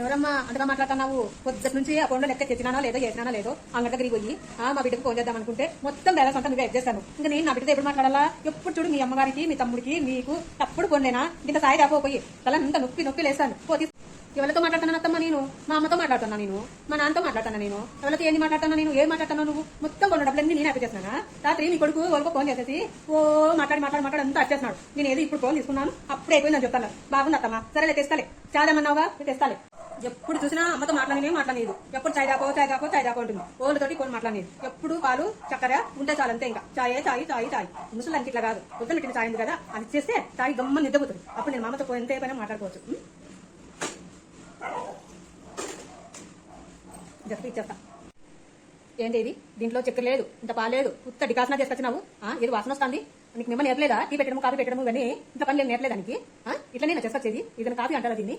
ఎవరమ్మా అంతగా మాట్లాడుతున్నావు? పొద్దుట నుంచి ఆ ఫోన్లో లెక్క తెచ్చినానో లేదో చేసినానో లేదో? అంగడి దగ్గరికి పోయి ఆ మా బిడ్డకు ఫోన్ చేద్దాం అనుకుంటే మొత్తం బ్యాలెన్స్ అంతా నువ్వే చేస్తాను. ఇంకా నేను నా బిడ్డతో ఎప్పుడు మాట్లాడాలా? ఎప్పుడు చూడు మీ అమ్మగారికి మీ తమ్ముడికి మీకు తప్పుడు కొనేనా ఇంత సాయి రాకపోయి తల ఇంత నొప్పి నొప్పి లేస్తాను. పోతే ఎవరితో మాట్లాడుతున్నాను అత్తమ్మ నేను? మా అమ్మతో మాట్లాడుతున్నా నేను. మా నాన్నతో మాట్లాడుతున్నా నేను. ఎవరితో ఏంది మాట్లాడుతున్నా నేను? ఏం మాట్లాడుతున్నా నువ్వు? మొత్తం కొన్న డబ్బులన్నీ నేను అప్పచేస్తున్నానా రాత్రి మీ కొడుకు వాళ్ళకు ఫోన్ చేసేసి ఓ మాట్లాడి మాట్లాడి మాట్లాడి అంతా వచ్చేస్తున్నాడు నేను ఏదో ఇప్పుడు ఫోన్ తీసుకున్నాను. అప్పుడే అయిపోయిందని చెప్తాను. బాగుంది అత్తమ్మ. సరేలే తెస్తాలే. చాదమన్నావుగా? తెస్తాలే. ఎప్పుడు చూసినా అమ్మతో మాట్లాడినే మాట్లాడలేదు. ఎప్పుడు చాయ్ దాకో చాయ్ దాకో చాయ్ దాకో ఉంటుంది ఓళ్ళతోటి కొన్ని మాట్లాడలేదు. ఎప్పుడు పాలు చక్కెర ఉంటే చాలు అంతే ఇంకా. చాయే చాయ్ చాయ్ చాయ్. ముసలానికి ఇట్లా కాదు. పొద్దున్న పెట్టిన చాయ్ ఉంది కదా అది చేస్తే చాయ్ గమ్మ నిద్రపోతుంది. అప్పుడు నేను మామతో ఎంత పైన మాట్లాడుకోవచ్చు. జస్ట్ ఇచ్చేస్తా. ఏంటి ఇది? దీంట్లో చక్కెర లేదు ఇంత పాలేదు ఉత్త డికాసన చేసుకొచ్చినావు? ఆ, ఏది వాసన వస్తుంది? నీకు మిమ్మల్ని నేర్పలేదా టీ పెట్టడము కాఫీ పెట్టడము ఇవన్నీ? ఇంత పని నేను నేర్పలేదానికి? ఇట్లా నేను చేసుకొచ్చేది? ఇది కాఫీ అంటారా దీన్ని?